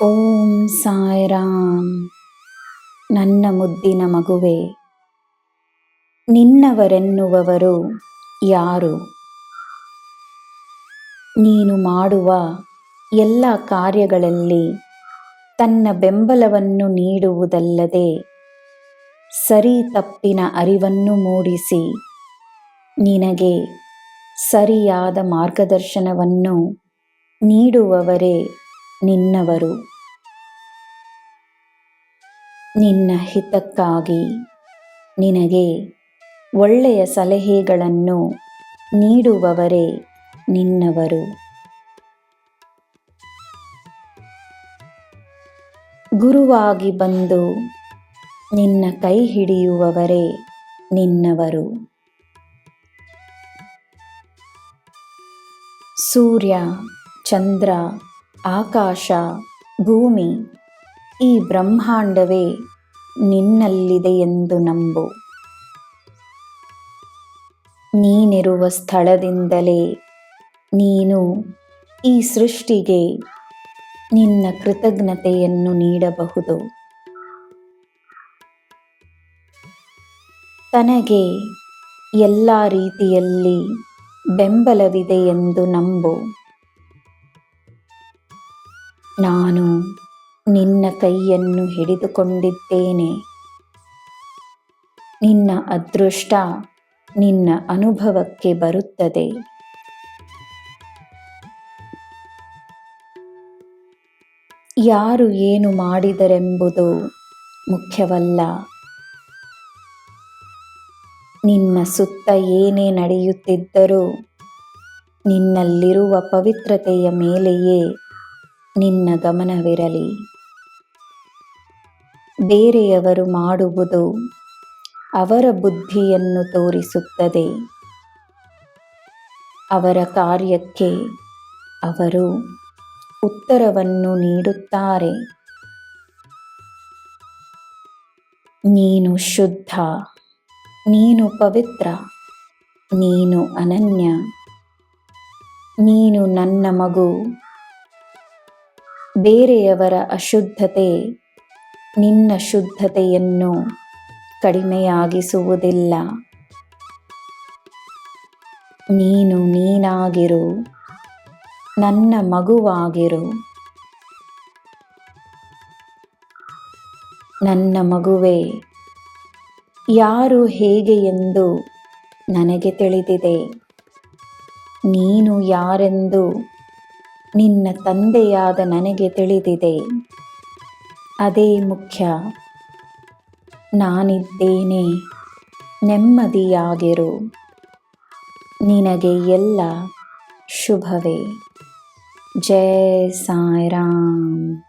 ಓಂ ಸಾಯಿರಾಮ್. ನನ್ನ ಮುದ್ದಿನ ಮಗುವೆ ನಿನ್ನವರೆನ್ನುವರು ಯಾರು? ನೀನು ಮಾಡುವ ಎಲ್ಲ ಕಾರ್ಯಗಳಲ್ಲಿ ತನ್ನ ಬೆಂಬಲವನ್ನು ನೀಡುವುದಲ್ಲದೆ ಸರಿ ತಪ್ಪಿನ ಅರಿವನ್ನು ಮೂಡಿಸಿ ನಿನಗೆ ಸರಿಯಾದ ಮಾರ್ಗದರ್ಶನವನ್ನು ನೀಡುವವರೇ ನಿನ್ನವರು. ನಿನ್ನ ಹಿತಕ್ಕಾಗಿ ನಿನಗೆ ಒಳ್ಳೆಯ ಸಲಹೆಗಳನ್ನು ನೀಡುವವರೇ ನಿನ್ನವರು. ಗುರುವಾಗಿ ಬಂದು ನಿನ್ನ ಕೈ ಹಿಡಿಯುವವರೇ ನಿನ್ನವರು. ಸೂರ್ಯ, ಚಂದ್ರ ಆಕಾಶ, ಭೂಮಿ, ಈ ಬ್ರಹ್ಮಾಂಡವೇ ನಿನ್ನಲ್ಲಿದೆ ಎಂದು ನಂಬು. ನೀನಿರುವ ಸ್ಥಳದಿಂದಲೇ ನೀನು ಈ ಸೃಷ್ಟಿಗೆ ನಿನ್ನ ಕೃತಜ್ಞತೆಯನ್ನು ನೀಡಬಹುದು. ತನಗೆ ಎಲ್ಲ ರೀತಿಯಲ್ಲಿ ಬೆಂಬಲವಿದೆ ಎಂದು ನಂಬು. ನಾನು ನಿನ್ನ ಕೈಯನ್ನು ಹಿಡಿದುಕೊಂಡಿದ್ದೇನೆ. ನಿನ್ನ ಅದೃಷ್ಟ ನಿನ್ನ ಅನುಭವಕ್ಕೆ ಬರುತ್ತದೆ. ಯಾರು ಏನು ಮಾಡಿದರೆಂಬುದು ಮುಖ್ಯವಲ್ಲ. ನಿನ್ನ ಸುತ್ತ ಏನೇ ನಡೆಯುತ್ತಿದ್ದರೂ ನಿನ್ನಲ್ಲಿರುವ ಪವಿತ್ರತೆಯ ಮೇಲೆಯೇ ನಿನ್ನ ಗಮನವಿರಲಿ. ಬೇರೆಯವರು ಮಾಡುವುದು ಅವರ ಬುದ್ಧಿಯನ್ನು ತೋರಿಸುತ್ತದೆ. ಅವರ ಕಾರ್ಯಕ್ಕೆ ಅವರು ಉತ್ತರವನ್ನು ನೀಡುತ್ತಾರೆ. ನೀನು ಶುದ್ಧ, ನೀನು ಪವಿತ್ರ, ನೀನು ಅನನ್ಯ, ನೀನು ನನ್ನ ಮಗು. ಬೇರೆಯವರ ಅಶುದ್ಧತೆ ನಿನ್ನ ಶುದ್ಧತೆಯನ್ನು ಕಡಿಮೆಯಾಗಿಸುವುದಿಲ್ಲ. ನೀನು ನೀನಾಗಿರು, ನನ್ನ ಮಗುವಾಗಿರು. ನನ್ನ ಮಗುವೆ, ಯಾರು ಹೇಗೆ ಎಂದು ನನಗೆ ತಿಳಿದಿದೆ. ನೀನು ಯಾರೆಂದು ನಿನ್ನ ತಂದೆಯಾದ ನನಗೆ ತಿಳಿದಿದೆ. ಅದೇ ಮುಖ್ಯ. ನಾನಿದ್ದೇನೆ. ನೆಮ್ಮದಿಯಾಗಿರು. ನಿನಗೆ ಎಲ್ಲ ಶುಭವೇ. ಜಯ ಸಾಯಿರಾಮ್.